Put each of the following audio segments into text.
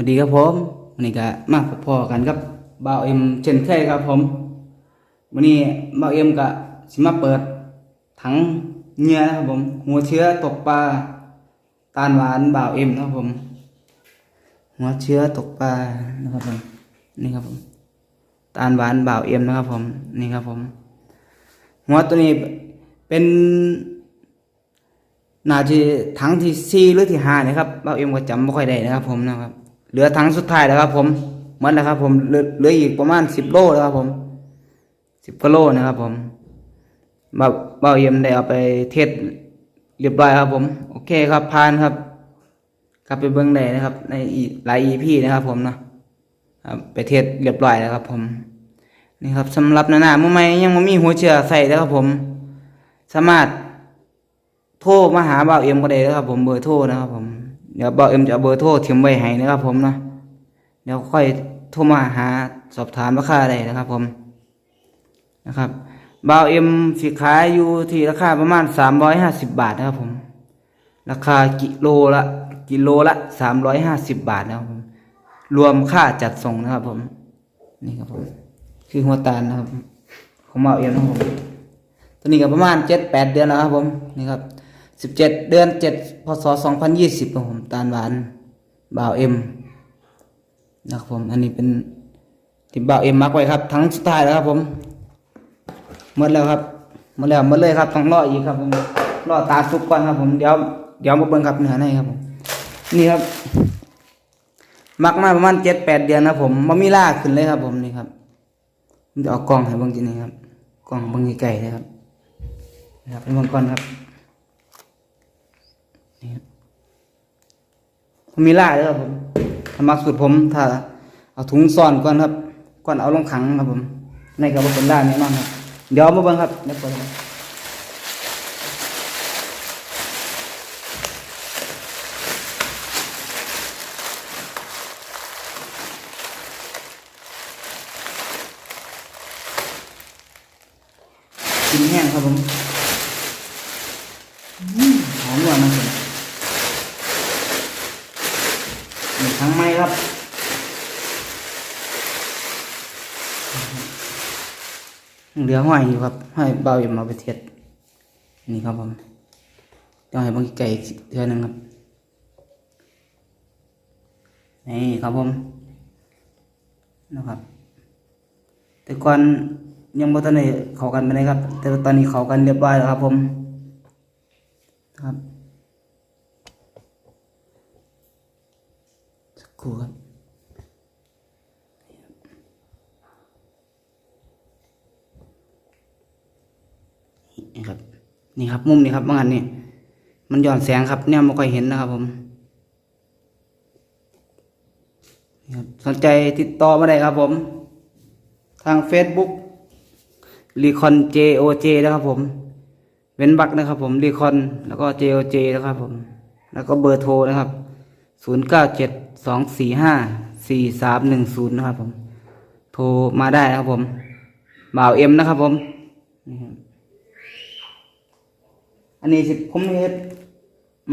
วัสดีครับผมวันนี้ก็มาพบกันกับบ่าวเอ็มเช่นเคยครับผมวันนี้บ่าวเอ็มก็สิมาเปิดถังเหงื่อนะครับผมหัวเชื้อตกปลาตาลหวานบ่าวเอ็มนะครับผม หัวเชื้อตกปลานะครับผมนี่ครับผมตาลหวานบ่าวเอ็มนะครับผมนี่ครับผม หัวตัวนี้เป็นน่าจะถังที่สี่หรือที่ห้านะครับบ่าวเอ็มก็จำไม่ค่อยได้นะครับผมนะครับ เหลือถังสุดท้ายแล้วครับ ผมหมดแล้วครับ ผมเหลืออีกประมาณสิบโลแล้วครับ ผมสิบกโลนะครับ ผมบ่าวบ่าวเอ็มได้เอาไปเทสเรียบร้อยครับ ผม โอเคครับผ่านครับกลับไปเบิ้องได้นะครับ ในหลายอีพีนะครับ ผมเนาะไปเทสเรียบร้อยแล้วครับ ผมนี่ครับสำหรับหนาๆเมื่อไม่ยังไม่มีหัวเชื้อใส่แล้วครับ ผม สามารถโทรมาหาบ่าวเอ็มก็ได้นะครับ ผมเบอร์โทรนะครับ ผม เดี๋ยวบ่าวเอ็มจะเบอร์โทรทิ้งไว้ให้นะครับผมเนาะเดี๋ยวค่อยโทรมาหาสอบถามราคาได้นะครับผมนะครับบ่าวเอ็มสิขายอยู่ที่ราคาประมาณสามร้อยห้าสิบบาทนะครับผม ราคากิโลละกิโลละสามร้อยห้าสิบบาทนะครับผมรวมค่าจัดส่งนะครับผม นี่ครับผมคือหัวตาลนะครับของบ่าวเอ็มนะครับผมตัวนี้ก็ประมาณเจ็ดแปดเดือนแล้วครับผมนี่ครับ สิบเจ็ดเดือนเจ็ดพศสองพันยี่สิบครับผมตาลหวานบ่าวเอ็มนะครับผมอันนี้เป็นที่บ่าวเอ็มมักไว้ครับ ทั้งสุดท้ายแล้วครับผมหมดแล้วครับหมดแล้วหมดเลยครับต้องรออีกครับผมรอตาสุกก่อนครับผมเดี๋ยวเดี๋ยวมาเบิ่งครับเนื้อในครับผมนี่ครับ มักมาประมาณเจ็ดแปดเดือนนะผมมันมีล่าขึ้นเลยครับผมนี่ครับจะเอากล้องให้เบิ่งทีนี้ครับกล้องเบิ่งไกลๆเลยครับนะครับเป็นเบิ่งก่อนครับนี่ครับ มันมีล่าเลยครับผมถ้ามักสุดผมถ้าเอาถุงซ่อนก่อนครับ ก่อนเอาลงขังครับผมในกระบอกเป็นล่าแน่นอนครับ เดี๋ยวมาเบิ่งครับเดี๋ยวเปิดครับกินแห้งครับผมอืมหอมหวานนะครับนี่ทั้งไม้ครับ เหลือห้อยอยู่ครับห้อยเบาอยู่มาไปเทียดนี่ครับผมต้องให้บางไก่เทือหนึงครับนี่ครับผมนะครับแต่ก่อนยังบ่ทันได้เข้ากันไปเลยครับ แต่ตอนนี้เข้ากันเรียบร้อยแล้วครับ ผมครับสักครู่ครับ นี่ครับ นี่ครับ มุมนี้ครับบางอันนี่มันย้อนแสงครับ เนี่ยไม่ค่อยเห็นนะครับผมสนใจติดต่อมาได้ครับผม ทาง Facebook รีคอน JOJ นะครับผม เว้นบักนะครับผมรีคอนแล้วก็ JOJ นะครับผม แล้วก็เบอร์โทรนะครับศูนย์เก้าเจ็ดสองสี่ห้าสี่สามหนึ่งศูนย์นะครับผม โทรมาได้นะครับผมบ่าวเอ็มนะครับผมนี่ครับ อันนี้สิผมเฮ็ด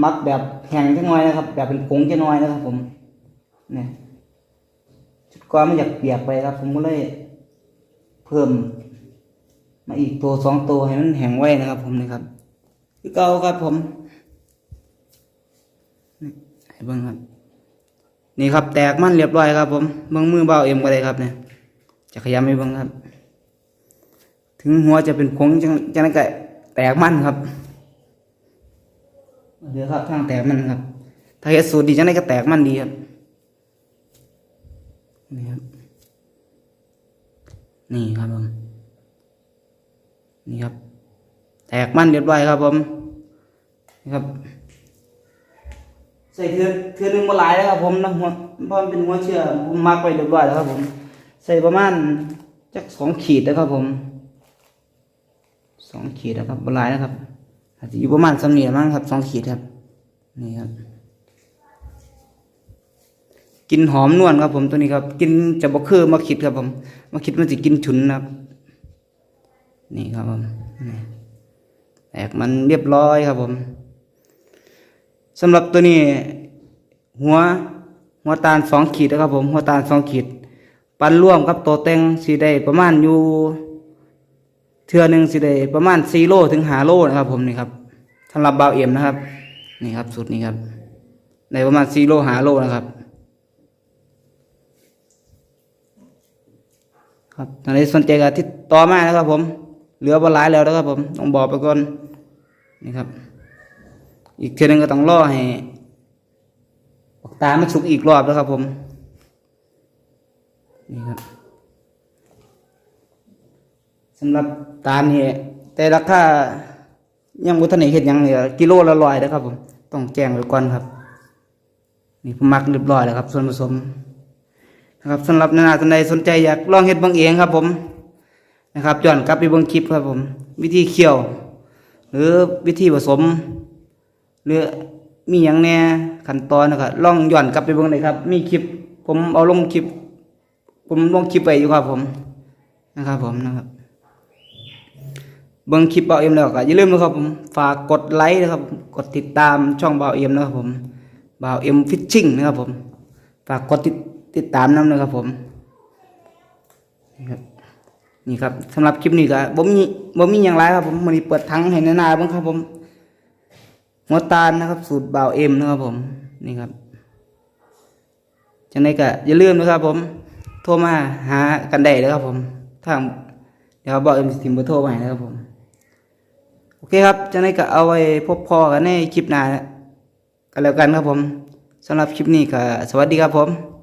มักแบบแข็งจังน่อยนะครับ แบบเป็นผงจังน่อยนะครับ ผมเนี่ยชุดก้อนมันอยากเปียกไปครับ ผมก็เลยเพิ่ม มาอีกตัวสองตัวให้มันแห้งไว้นะครับ ผมนี่ครับคือเก่าครับผมนี่ให้เบิ่งครับ นี่ครับ แตกมันเรียบร้อยครับ ผมเบิ่งมือเบาเอ็มก็ได้ครับเนี่ยจะขยำให้เบิ่งครับ ถึงหัวจะเป็นผงจังจังนั้นก็แตกมันครับ เดี๋ยวครับทางแตกมันครับ ถ้าเฮ็ดสูตรดีจังไดก็แตกมันดีครับนี่ครับนี่ครับผมนี่ครับ แตกมันเรียบร้อยครับผมนี่ครับ ใส่เทือเทือหนึงมาหลายแล้วครับผมนะหัวเพราะมันเป็นหัวเชื่อผมมักไว้เรียบร้อยแล้วครับผม ใส่ประมาณจักสองขีดนะครับผมสองขีดนะครับบหลายนะครับ อาจจะอยู่ประมาณสำเนียมั้งครับสองขีดครับ นี่ครับ กินหอมนวลครับผมตัวนี้ครับ กินจะบกคือมาคิดครับผม มาคิดมันจะกินฉุนนะครับ นี่ครับผมนี่แตกมันเรียบร้อยครับผมสำหรับตัวนี้ หัวหัวตาลสองขีดนะครับผม หัวตาลสองขีด ปันร่วมกับตัวแต่งสีได้ประมาณอยู่ ทือหนึ่งสีได้ประมาณสี่โลถึงหาโลนะครับ ผมนี่ครับสำหรับเบาเอี่ยมนะครับ นี่ครับสูตรนี้ครับได้ประมาณสี่โลหาโลนะครับครับตอนนี้สนใจก็ติดต่อมานะครับ ผม เหลือบอลายแล้วนะครับ ผมต้องบอกไปก่อนนี่ครับ อีกเทือหนึงก็ต้องรอให้ออกตามันสุกอีกรอบนะครับผมนี่ครับ สำหรับตาลนี่แต่ราคายังบุทันได้เห็นยังเลยกิโลละร้อยนะครับผมต้องแจ้งไว้ก่อนครับ นี่ผมมักเรียบร้อยแล้วครับ ส่วนผสมนะครับสำหรับนานาท่านใดสนใจอยากลองเฮ็ดบางเองครับ ผมนะครับย้อนกลับไปบิ่งคลิปครับผม วิธีเคี่ยว หรือวิธีผสม หรือมีอย่างแน่ขั้นตอนนะครับลองย้อนกลับไปเบิ่งเลยครับ มีคลิป ผมเอาลงคลิป ผมลงคลิปไปอยู่ครับผมนะครับผมนะครับ เบิ่งคลิปเบาเอ็มแล้วก็อย่าลืมนะครับผมฝากกดไลค์นะครับกดติดตามช่องเบาเอ็มนะครับผมเบาเอ็มฟิชชิ่งนะครับผมฝากกดติดติดตามน้ำนะครับผมนี่ครับนี่ครับสำหรับคลิปนี้ก็บ่มีบ่มีอย่างไรครับผมมันนี้เปิดทั้งให้นานาๆบ้างครับผมหัวตาลนะครับ สูตรเบาเอ็มนะครับผมนี่ครับจังไดก็อย่าลืมนะครับผมโทรมาหากันได้เลยครับผมทางเดี๋ยวเบาเอ็มสิมเบอร์โทรไปนะครับผม อเคครับจะได้ก็เอาไว้พบพอกันในคลิปหน้ากันแล้วกันครับผมสำหรับคลิปนี้ก็สวัสดีครับผม